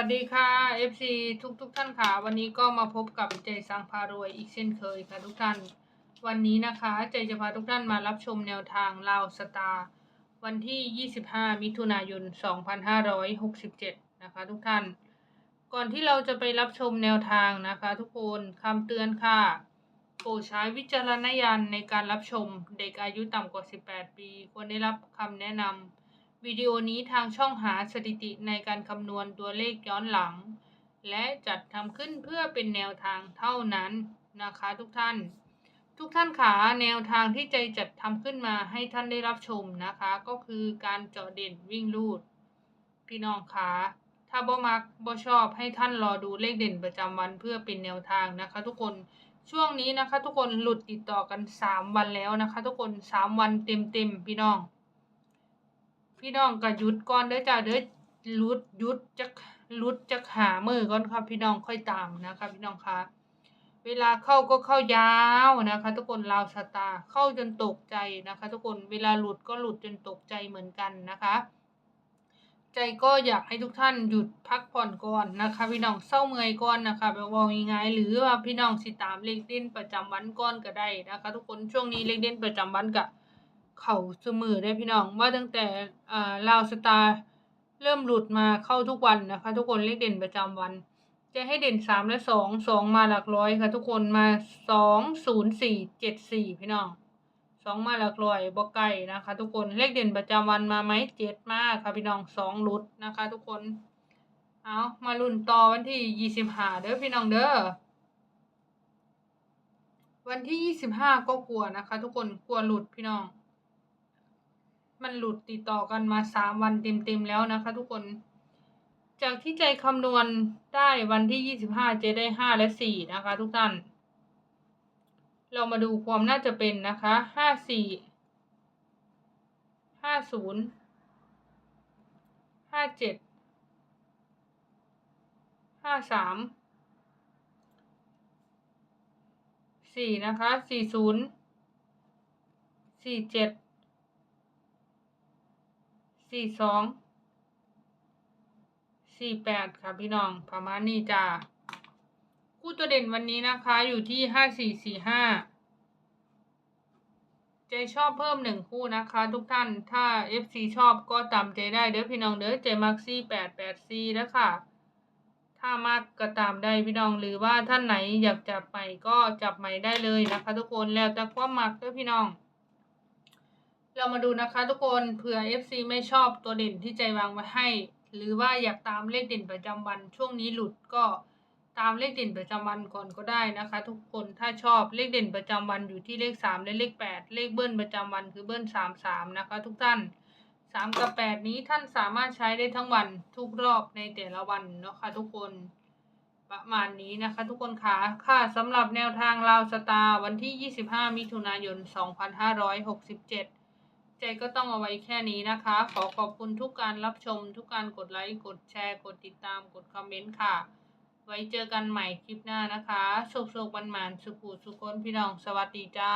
วัสดีค่ะ FC ทุกทุกๆท่านค่ะ วันนี้ก็มาพบกับใจสังพารวยอีกเช่นเคยค่ะทุกท่าน วันนี้นะคะ ใจจะพาทุกท่านมารับชมแนวทางลาวสตาร์วันที่ 25 มิถุนายน 2567 นะคะ ทุกท่าน ก่อนที่เราจะไปรับชมแนวทางนะคะ ทุกคนคำเตือนค่ะโปรดใช้วิจารณญาณในการรับชมเด็กอายุต่ำกว่า 18 ปี ควรได้รับคำแนะนำ วิดีโอนี้ทางช่องหาสถิติในการคำนวณตัวเลขย้อนหลัง และจัดทำขึ้นเพื่อเป็นแนวทางเท่านั้นนะคะทุกท่าน ทุกท่านขาแนวทางที่ใจจัดทำขึ้นมาให้ท่านได้รับชมนะคะ ก็คือการเจาะเด่นวิ่งลูด พี่น้องขาถ้าบ่มักบ่ชอบให้ท่านรอดูเลขเด่นประจำวันเพื่อเป็นแนวทางนะคะ ทุกคนช่วงนี้นะคะ ทุกคนหลุดติดต่อกัน 3 วันแล้วนะคะ ทุกคน 3 วันเต็มๆพี่น้อง พี่น้องก็หยุดก่อนเด้อจ้าเด้อหลุดหยุดจักหลุดจักหามือก่อนครับพี่น้องค่อยตามนะคะพี่น้องคะเวลาเข้าก็เข้ายาวนะคะ ทุกคนลาวสตาเข้าจนตกใจนะคะ ทุกคนเวลาหลุดก็หลุดจนตกใจเหมือนกันนะคะ ใจก็อยากให้ทุกท่านหยุดพักผ่อนก่อนนะคะ พี่น้องเศร้าเมื่อยก่อนนะคะแบบว่าง่ายหรือว่าพี่น้องสิตามเลขเด่นประจำวันก่อนก็ได้นะคะ ทุกคนช่วงนี้เลขเด่นประจำวันก็ เขาเสมอได้พี่น้องว่าตั้งแต่อ่าลาวสตาร์เริ่มหลุดมาเข้าทุกวันนะคะ ทุกคนเลขเด่นประจำวัน จะให้เด่นสามและสองสองมาหลักร้อยค่ะ ทุกคนมาสองศูนย์สี่เจ็ดสี่พี่น้องสองมาหลักร้อยบ่ไก่นะคะ ทุกคนเลขเด่นประจำวันมาไหมเจ็ดมากค่ะพี่น้องสองหลุดนะคะ ทุกคนเอามาลุ้นต่อวันที่ยี่สิบห้าเด้อพี่น้องเด้อวันที่ยี่สิบห้าก็กลัวนะคะ ทุกคนกลัวหลุดพี่น้อง มันหลุดติดต่อกันมาสามวันเต็มๆแล้วนะคะ ทุกคน จากที่ใจคำนวณได้วันที่ยี่สิบห้าเจได้ห้าและสี่นะคะ ทุกท่าน เรามาดูความน่าจะเป็นนะคะห้าสี่ห้าศูนย์ห้าเจ็ดห้าสามสี่นะคะสี่ศูนย์สี่เจ็ด สี่สองสี่แปดค่ะพี่น้องประมาณนี้จ้าคู่ตัวเด่นวันนี้นะคะ อยู่ที่ห้าสี่สี่ห้าใจชอบเพิ่มหนึ่งคู่นะคะ ทุกท่านถ้า FC ชอบก็ตามใจได้เด้อพี่น้องเด้อใจมักซี่แปดแปดซี่แล้วค่ะ ถ้ามากก็ตามได้พี่น้องหรือว่าท่านไหนอยากจับใหม่ก็จับใหม่ได้เลยนะคะ ทุกคนแล้วแต่ความมักเด้อพี่น้อง เรามาดูนะคะทุกคนเผื่อ FC ไม่ชอบตัวเด่นที่ใจวางไว้ให้ หรือว่าอยากตามเลขเด่นประจำวัน ช่วงนี้หลุดก็ตามเลขเด่นประจำวันก่อนก็ได้นะคะ ทุกคนถ้าชอบเลขเด่นประจำวันอยู่ที่เลขสามและเลขแปดเลขเบิ้ลประจำวันคือเบิ้ลสามสามนะคะ ทุกท่านสามกับแปดนี้ท่านสามารถใช้ได้ทั้งวันทุกรอบในแต่ละวันเนาะคะ ทุกคนประมาณนี้นะคะ ทุกคนค่ะค่ะสำหรับแนวทางลาวสตาร์วันที่ 25 มิถุนายน 2567 ใจก็ต้องเอาไว้แค่นี้นะคะ ขอขอบคุณทุกการรับชม ทุกการกดไลค์ กดแชร์ กดติดตาม กดคอมเมนต์ค่ะ ไว้เจอกันใหม่คลิปหน้านะคะสุขๆวันหมานสุขุสุขคนพี่น้อง สวัสดีจ้า